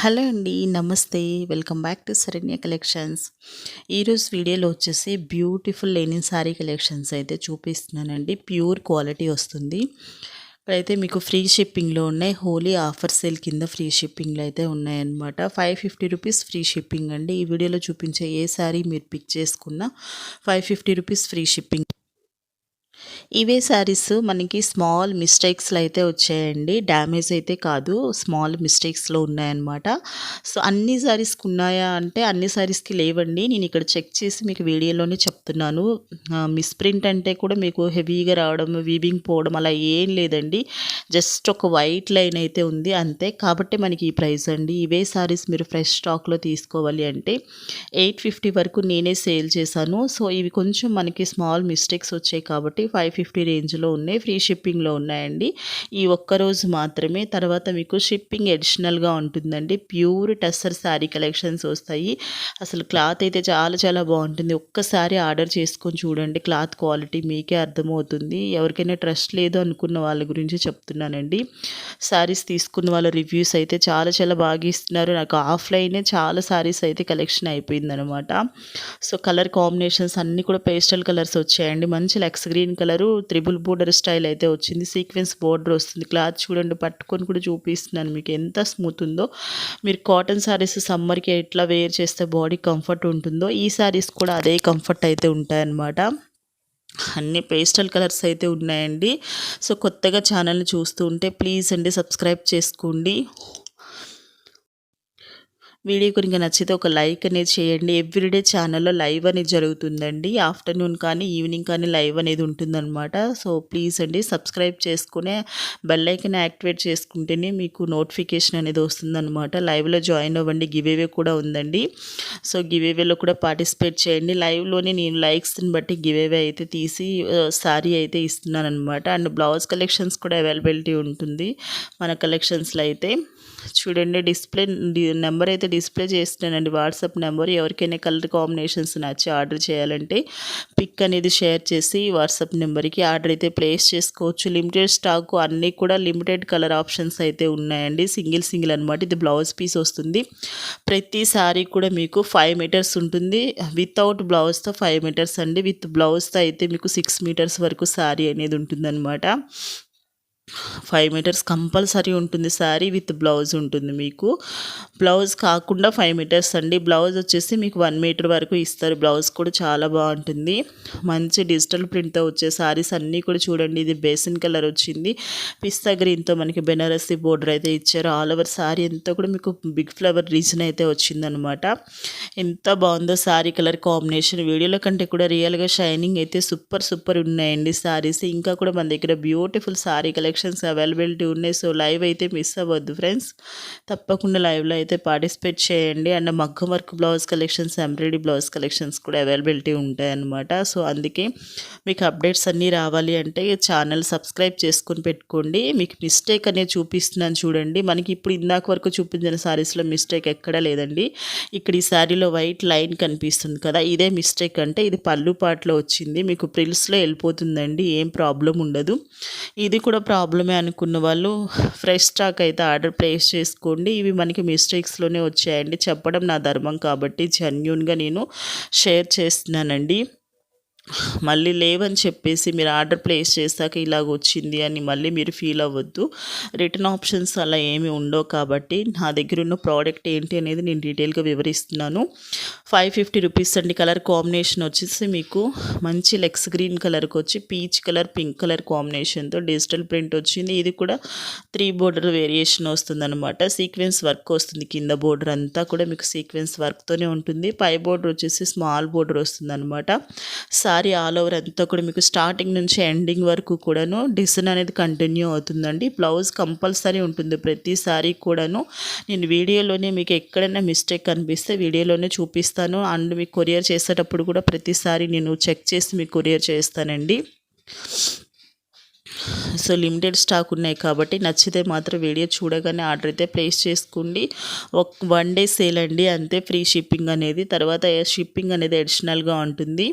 Hello అండి నమస్తే. Welcome back to Saranya collections. ఈరోజు వీడియోలో వచ్చేసి బ్యూటిఫుల్ లెనిన్ శారీ కలెక్షన్స్ అయితే చూపిస్తున్నానండి. ప్యూర్ క్వాలిటీ వస్తుంది. ఇక్కడైతే మీకు ఫ్రీ షిప్పింగ్లో ఉన్నాయి. హోలీ ఆఫర్ సేల్ కింద ఫ్రీ షిప్పింగ్లో అయితే ఉన్నాయన్నమాట. Five fifty rupees free shipping అండి. ఈ వీడియోలో చూపించే ఏ శారీ మీరు పిక్ చేసుకున్నా five fifty rupees free shipping ఇవే శారీస్ మనకి స్మాల్ మిస్టేక్స్లో అయితే వచ్చాయండి. డ్యామేజ్ అయితే కాదు స్మాల్ మిస్టేక్స్లో ఉన్నాయన్నమాట. సో అన్ని శారీస్కి ఉన్నాయా అంటే అన్ని శారీస్కి లేవండి. నేను ఇక్కడ చెక్ చేసి మీకు వీడియోలోనే చెప్తున్నాను. మిస్ప్రింట్ అంటే కూడా మీకు హెవీగా రావడం వీవింగ్ పోవడం అలా ఏం లేదండి. జస్ట్ ఒక వైట్ లైన్ అయితే ఉంది అంతే. కాబట్టి మనకి ఈ ప్రైస్ అండి. ఇవే శారీస్ మీరు ఫ్రెష్ స్టాక్లో తీసుకోవాలి అంటే ఎయిట్ ఫిఫ్టీ వరకు నేనే సేల్ చేశాను. సో ఇవి కొంచెం మనకి స్మాల్ మిస్టేక్స్ వచ్చాయి కాబట్టి ఫైవ్ ఫిఫ్టీ రేంజ్లో ఉన్నాయి ఫ్రీ షిప్పింగ్లో ఉన్నాయండి. ఈ ఒక్కరోజు మాత్రమే తర్వాత మీకు షిప్పింగ్ అడిషనల్గా ఉంటుందండి. ప్యూర్ టెస్సర్ శారీ కలెక్షన్స్ వస్తాయి. అసలు క్లాత్ అయితే చాలా చాలా బాగుంటుంది. ఒక్కసారి ఆర్డర్ చేసుకొని చూడండి క్లాత్ క్వాలిటీ మీకే అర్థమవుతుంది. ఎవరికైనా ట్రస్ట్ లేదు అనుకున్న వాళ్ళ గురించి చెప్తున్నానండి. శారీస్ తీసుకున్న వాళ్ళ రివ్యూస్ అయితే చాలా చాలా బాగా ఇస్తున్నారు. నాకు ఆఫ్లైనే చాలా శారీస్ అయితే కలెక్షన్ అయిపోయిందనమాట. సో కలర్ కాంబినేషన్స్ అన్నీ కూడా పేస్టల్ కలర్స్ వచ్చాయండి. మంచి లెక్స్ green colour triple border style అయితే వచ్చింది. సీక్వెన్స్ బోర్డర్ వస్తుంది. క్లాత్ చూడండి పట్టుకొని కూడా చూపిస్తున్నాను మీకు. ఎంత స్మూత్ ఉందో. మీరు కాటన్ శారీస్ సమ్మర్కి ఎట్లా వేర్ చేస్తే బాడీ కంఫర్ట్ ఉంటుందో ఈ శారీస్ కూడా అదే కంఫర్ట్ అయితే ఉంటాయన్నమాట. అన్ని పేస్టల్ కలర్స్ అయితే ఉన్నాయండి. సో కొత్తగా ఛానల్ని చూస్తూ ఉంటే ప్లీజ్ అండి సబ్స్క్రైబ్ చేసుకోండి. వీడియో కనుక నచ్చితే ఒక లైక్ అనేది చేయండి. ఎవ్రీడే ఛానల్లో లైవ్ అనేది జరుగుతుందండి. ఆఫ్టర్నూన్ కానీ ఈవినింగ్ కానీ లైవ్ అనేది ఉంటుందన్నమాట. సో ప్లీజ్ అండి సబ్స్క్రైబ్ చేసుకునే బెల్లైకన్ యాక్టివేట్ చేసుకుంటేనే మీకు నోటిఫికేషన్ అనేది వస్తుందన్నమాట. లైవ్లో జాయిన్ అవ్వండి. గివేవే కూడా ఉందండి. సో గివేవేలో కూడా పార్టిసిపేట్ చేయండి. లైవ్లోనే నేను లైక్స్ని బట్టి గివేవే అయితే తీసి శారీ అయితే ఇస్తున్నాను అనమాట అండ్ బ్లౌజ్ కలెక్షన్స్ కూడా అవైలబిలిటీ ఉంటుంది. మన కలెక్షన్స్లో అయితే. చూడండి డిస్ప్లే నెంబర్ అయితే డిస్ప్లే చేస్తున్నానండి. వాట్సాప్ నెంబర్ ఎవరికైనా కలర్ కాంబినేషన్స్ నచ్చి ఆర్డర్ చేయాలంటే పిక్ అనేది షేర్ చేసి వాట్సాప్ నెంబర్కి ఆర్డర్ అయితే ప్లేస్ చేసుకోవచ్చు. లిమిటెడ్ స్టాక్ అన్నీ కూడా లిమిటెడ్ కలర్ ఆప్షన్స్ అయితే ఉన్నాయండి. సింగిల్ సింగిల్ అనమాట ఇది బ్లౌజ్ పీస్ వస్తుంది. ప్రతి సారీ కూడా మీకు ఫైవ్ మీటర్స్ ఉంటుంది. వితౌట్ బ్లౌజ్తో ఫైవ్ మీటర్స్ అండి. విత్ బ్లౌజ్తో అయితే మీకు సిక్స్ మీటర్స్ వరకు సారీ అనేది ఉంటుందన్నమాట. ఫైవ్ మీటర్స్ కంపల్సరీ ఉంటుంది శారీ విత్ బ్లౌజ్ ఉంటుంది మీకు. బ్లౌజ్ కాకుండా ఫైవ్ మీటర్స్ అండి. బ్లౌజ్ వచ్చేసి మీకు వన్ మీటర్ వరకు ఇస్తారు. బ్లౌజ్ కూడా చాలా బాగుంటుంది. మంచి డిజిటల్ ప్రింట్తో వచ్చే శారీస్ అన్నీ కూడా చూడండి. ఇది బేసిన్ కలర్ వచ్చింది. పిస్తా గ్రీన్తో మనకి బెనారసీ బోర్డర్ అయితే ఇచ్చారు. ఆల్ ఓవర్ శారీ అంతా కూడా మీకు బిగ్ ఫ్లవర్ రీజన్ అయితే వచ్చిందనమాట. ఎంత బాగుందో శారీ కలర్ కాంబినేషన్. వీడియోలో కంటే కూడా రియల్గా షైనింగ్ అయితే సూపర్ సూపర్ ఉన్నాయండి శారీస్. ఇంకా కూడా మన దగ్గర beautiful sari collection collections availability ఉన్నాయి. సో లైవ్ అయితే మిస్ అవ్వద్దు ఫ్రెండ్స్ తప్పకుండా లైవ్లో అయితే పార్టిసిపేట్ చేయండి. అండ్ మగ్గం work blouse collections embroidery blouse collections కూడా అవైలబిలిటీ ఉంటాయన్నమాట సో అందుకే మీకు అప్డేట్స్ అన్నీ రావాలి అంటే ఛానల్ సబ్స్క్రైబ్ చేసుకొని పెట్టుకోండి. మీకు మిస్టేక్ అనేది చూపిస్తున్నాను చూడండి. మనకి ఇప్పుడు ఇందాక వరకు చూపించిన శారీస్లో మిస్టేక్ ఎక్కడా లేదండి. ఇక్కడ ఈ శారీలో వైట్ లైన్ కనిపిస్తుంది కదా ఇదే మిస్టేక్ అంటే ఇది పళ్ళు పాటలో వచ్చింది. మీకు ప్రిల్స్లో వెళ్ళిపోతుందండి ఏం ప్రాబ్లం ఉండదు. ఇది కూడా ప్రాబ్లం ప్రాబ్లమే అనుకున్న వాళ్ళు ఫ్రెష్ స్టాక్ అయితే ఆర్డర్ ప్లేస్ చేసుకోండి. ఇవి మనకి మిస్టేక్స్లోనే వచ్చాయండి. చెప్పడం నా ధర్మం కాబట్టి జెన్యున్గా నేను షేర్ చేస్తున్నానండి. మళ్ళీ లేవని చెప్పేసి మీరు ఆర్డర్ ప్లేస్ చేశాక ఇలాగ వచ్చింది అని మళ్ళీ మీరు ఫీల్ అవ్వద్దు. రిటర్న్ ఆప్షన్స్ అలా ఏమి ఉండవు కాబట్టి నా దగ్గర ఉన్న ప్రోడక్ట్ ఏంటి అనేది నేను డీటెయిల్గా వివరిస్తున్నాను. ఫైవ్ ఫిఫ్టీ రూపీస్ అండి కలర్ కాంబినేషన్ వచ్చేసి మీకు మంచి లెక్స్ గ్రీన్ కలర్కి వచ్చి పీచ్ కలర్ పింక్ కలర్ కాంబినేషన్తో డిజిటల్ ప్రింట్ వచ్చింది. ఇది కూడా త్రీ బోర్డర్ వేరియేషన్ వస్తుందన్నమాట. సీక్వెన్స్ వర్క్ వస్తుంది కింద బోర్డర్ అంతా కూడా మీకు సీక్వెన్స్ వర్క్తోనే ఉంటుంది. పై బోర్డర్ వచ్చేసి స్మాల్ బోర్డర్ వస్తుందన్నమాట. సారీ ఆల్ ఓవర్ అంతా కూడా మీకు స్టార్టింగ్ నుంచి ఎండింగ్ వరకు కూడాను డిజైన్ అనేది కంటిన్యూ అవుతుందండి. బ్లౌజ్ కంపల్సరీ ఉంటుంది ప్రతిసారి కూడాను. నేను వీడియోలోనే మీకు ఎక్కడైనా మిస్టేక్ కనిపిస్తే వీడియోలోనే చూపిస్తాను. అండ్ మీకు కొరియర్ చేసేటప్పుడు కూడా ప్రతిసారి నేను చెక్ చేసి మీకు కొరియర్ చేస్తానండి. సో లిమిటెడ్ స్టాక్ ఉన్నాయి కాబట్టి నచ్చితే మాత్రం వీడియో చూడగానే ఆర్డర్ అయితే ప్లేస్ చేసుకోండి. ఒక వన్ డే సేల్ అండి అంతే ఫ్రీ షిప్పింగ్ అనేది. తర్వాత షిప్పింగ్ అనేది అడిషనల్గా ఉంటుంది.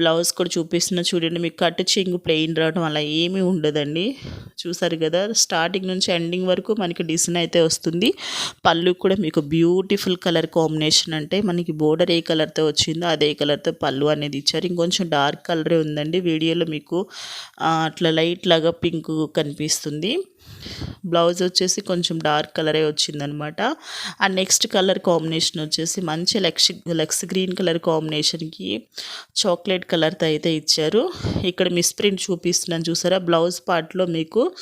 బ్లౌజ్ కూడా చూపిస్తున్న చూడండి మీకు కట్ చెంగు ప్లెయిన్ రావడం అలా ఏమీ ఉండదండి. చూసారు కదా స్టార్టింగ్ నుంచి ఎండింగ్ వరకు మనకి డిజైన్ అయితే వస్తుంది. పళ్ళు కూడా మీకు బ్యూటిఫుల్ కలర్ కాంబినేషన్ అంటే మనకి బోర్డర్ ఏ కలర్తో వచ్చిందో అదే కలర్తో పళ్ళు అనేది ఇచ్చారు. ఇంకొంచెం డార్క్ కలరే ఉందండి వీడియోలో మీకు. అట్లా లైట్ లాగా పింక్ కనిపిస్తుంది. బ్లౌజ్ వచ్చేసి కొంచెం డార్క్ కలరే వచ్చిందనమాట. ఆ నెక్స్ట్ కలర్ కాంబినేషన్ వచ్చేసి మంచి లెక్స్ లెక్స్ గ్రీన్ కలర్ కాంబినేషన్కి చాక్లెట్ కలర్తో అయితే ఇచ్చారు. ఇక్కడ మిస్ ప్రింట్ చూపిస్తున్నాను చూసారా? బ్లౌజ్ పార్ట్లో మీకు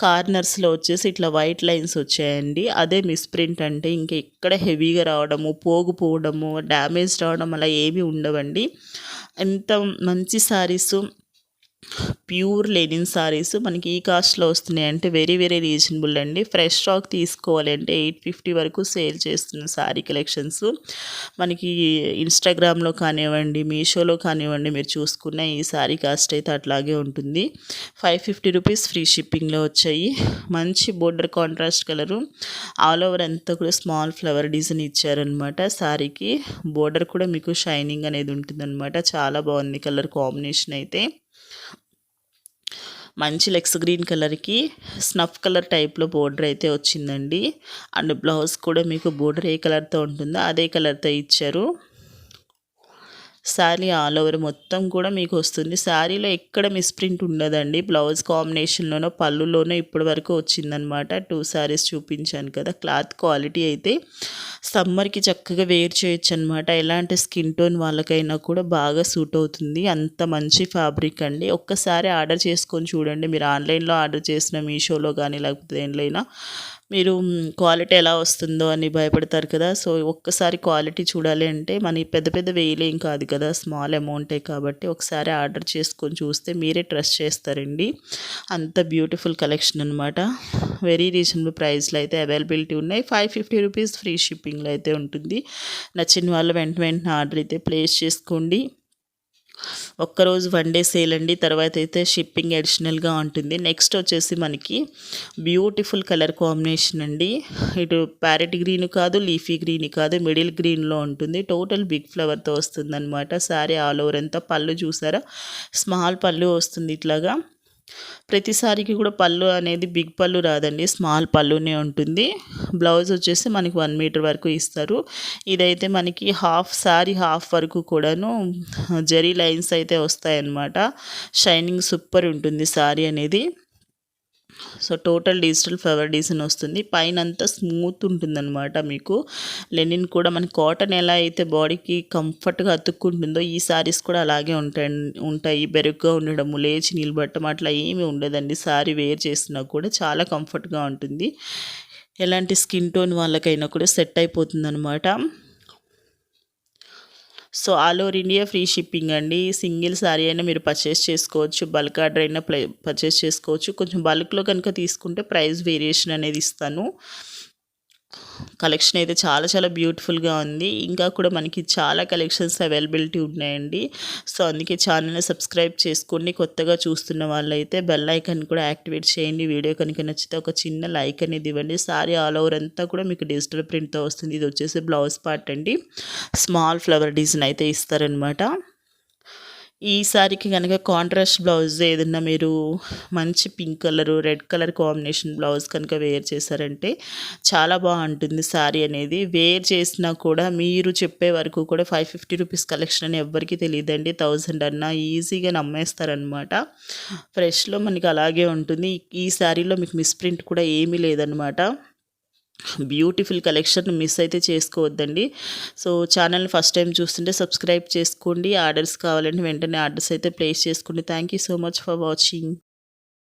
కార్నర్స్లో వచ్చేసి ఇట్లా వైట్ లైన్స్ వచ్చాయండి. అదే మిస్ ప్రింట్ అంటే ఇంకా ఇక్కడ హెవీగా రావడము పోగు పోవడము డ్యామేజ్ రావడం అలా ఏమీ ఉండవండి. ఎంత మంచి శారీసు ప్యూర్ లెనిన్ సారీస్ మనకి ఈ కాస్ట్లో వస్తున్నాయి. అంటే వెరీ వెరీ రీజనబుల్ అండి. ఫ్రెష్ స్టాక్ తీసుకోవాలి అంటే ఎయిట్ ఫిఫ్టీ వరకు సేల్ చేస్తున్న శారీ కలెక్షన్స్ మనకి ఇన్స్టాగ్రామ్లో కానివ్వండి మీషోలో కానివ్వండి మీరు చూసుకున్న ఈ సారీ కాస్ట్ అయితే అట్లాగే ఉంటుంది. ఫైవ్ ఫిఫ్టీ రూపీస్ ఫ్రీ షిప్పింగ్లో వచ్చాయి. మంచి border contrast colour all over అంతా కూడా స్మాల్ ఫ్లవర్ డిజైన్ ఇచ్చారనమాట శారీకి బోర్డర్ కూడా మీకు షైనింగ్ అనేది ఉంటుందన్నమాట. చాలా బాగుంది కలర్ కాంబినేషన్ అయితే. మంచి లెక్స్ గ్రీన్ కలర్కి స్నఫ్ కలర్ టైప్లో బోర్డర్ అయితే వచ్చిందండి. అండ్ బ్లౌజ్ కూడా మీకు బోర్డర్ ఏ కలర్తో ఉంటుందో అదే కలర్తో ఇచ్చారు. శారీ ఆల్ ఓవర్ మొత్తం కూడా మీకు వస్తుంది. శారీలో ఎక్కడ మిస్ప్రింట్ ఉండదండి. బ్లౌజ్ కాంబినేషన్లోనో పళ్ళులోనో ఇప్పటి వరకు వచ్చిందనమాట టూ శారీస్ చూపించాను కదా. క్లాత్ క్వాలిటీ అయితే సమ్మర్కి చక్కగా వేర్ చేయొచ్చు అనమాట ఎలాంటి స్కిన్ టోన్ వాళ్ళకైనా కూడా బాగా సూట్ అవుతుంది. అంత మంచి ఫ్యాబ్రిక్ అండి. ఒక్కసారి ఆర్డర్ చేసుకొని చూడండి. మీరు ఆన్లైన్లో ఆర్డర్ చేసిన మీషోలో కానీ లేకపోతే దేనిలో మీరు క్వాలిటీ ఎలా వస్తుందో అని భయపడతారు కదా. సో ఒక్కసారి క్వాలిటీ చూడాలి అంటే మన పెద్ద పెద్ద వేయలేం కాదు కదా. స్మాల్ అమౌంటే కాబట్టి ఒకసారి ఆర్డర్ చేసుకొని చూస్తే మీరే ట్రస్ట్ చేస్తారండి. అంత బ్యూటిఫుల్ కలెక్షన్ అనమాట వెరీ రీజనబుల్ ప్రైస్లో అయితే అవైలబిలిటీ ఉన్నాయి. ఫైవ్ ఫిఫ్టీ రూపీస్ ఫ్రీ షిప్పింగ్లో అయితే ఉంటుంది. నచ్చిన వాళ్ళు వెంట వెంటనే ఆర్డర్ అయితే ప్లేస్ చేసుకోండి. ఒక్కరోజు వన్ డే సేల్ అండి. తర్వాత అయితే షిప్పింగ్ అడిషనల్గా ఉంటుంది. నెక్స్ట్ వచ్చేసి మనకి బ్యూటిఫుల్ కలర్ కాంబినేషన్ అండి. ఇటు ప్యారెట్ గ్రీన్ కాదు లీఫీ గ్రీన్ కాదు మిడిల్ గ్రీన్లో ఉంటుంది. టోటల్ బిగ్ ఫ్లవర్తో వస్తుంది అనమాట శారీ ఆల్ ఓవర్ అంతా పళ్ళు చూసారా? స్మాల్ పళ్ళు వస్తుంది ఇట్లాగా. ప్రతిసారికి కూడా పళ్ళు అనేది బిగ్ పళ్ళు రాదండి. స్మాల్ పళ్ళునే ఉంటుంది. బ్లౌజ్ వచ్చేసి మనకి వన్ మీటర్ వరకు ఇస్తారు. ఇదైతే మనకి హాఫ్ సారీ హాఫ్ వరకు కూడాను జరీ లైన్స్ అయితే వస్తాయన్నమాట. షైనింగ్ సూపర్ ఉంటుంది సారీ అనేది. So total digital flower design వస్తుంది. పైన అంతా స్మూత్ ఉంటుందన్నమాట మీకు. లెనిన్ కూడా మన కాటన్ ఎలా అయితే బాడీకి కంఫర్ట్గా అతుక్కుంటుందో ఈ సారీస్ కూడా అలాగే ఉంటాయి ఉంటాయి. బెరుగ్గా ఉండడము లేచి నిలబడటం అట్లా ఏమీ ఉండదండి. సారీ వేర్ చేసినా కూడా చాలా కంఫర్ట్గా ఉంటుంది. ఎలాంటి స్కిన్ టోన్ వాళ్ళకైనా కూడా సెట్ అయిపోతుంది అనమాట so all over India free shipping అండి. సింగిల్ శారీ అయినా మీరు పర్చేస్ చేసుకోవచ్చు. బల్క్ ఆర్డర్ అయినా పర్చేస్ చేసుకోవచ్చు. కొంచెం బల్క్లో కనుక తీసుకుంటే ప్రైస్ వేరియేషన్ అనేది ఇస్తాను. కలెక్షన్ అయితే చాలా చాలా బ్యూటిఫుల్గా ఉంది. ఇంకా కూడా మనకి చాలా కలెక్షన్స్ అవైలబిలిటీ ఉన్నాయండి. సో అందుకే ఛానల్ని సబ్స్క్రైబ్ చేసుకోండి. కొత్తగా చూస్తున్న వాళ్ళైతే బెల్ ఐకన్ కూడా యాక్టివేట్ చేయండి. వీడియో కనుక నచ్చితే ఒక చిన్న లైక్ అనేది ఇవ్వండి. సారీ ఆల్ ఓవర్ అంతా కూడా మీకు డిజిటల్ ప్రింట్తో వస్తుంది. ఇది వచ్చేసి బ్లౌజ్ పార్ట్ అండి. స్మాల్ ఫ్లవర్ డిజైన్ అయితే ఇస్తారనమాట ఈ సారీకి కనుక కాంట్రాస్ట్ బ్లౌజ్ ఏదన్నా మీరు మంచి pink colour red colour combination blouse కనుక వేర్ చేశారంటే చాలా బాగుంటుంది శారీ అనేది. వేర్ చేసినా కూడా మీరు చెప్పే వరకు కూడా ఫైవ్ ఫిఫ్టీ రూపీస్ కలెక్షన్ అని ఎవ్వరికీ తెలియదండి. థౌజండ్ అన్నా ఈజీగా నమ్మేస్తారనమాట ఫ్రెష్లో మనకి అలాగే ఉంటుంది. ఈ శారీలో మీకు మిస్ప్రింట్ కూడా ఏమీ లేదనమాట బ్యూటిఫుల్ కలెక్షన్ మిస్ అయితే చేసుకోవద్దండి. సో ఛానల్ ఫస్ట్ టైం చూస్తుంటే సబ్స్క్రైబ్ చేసుకోండి. ఆర్డర్స్ కావాలంటే వెంటనే ఆర్డర్స్ అయితే ప్లేస్ చేసుకోండి. Thank you so much for watching.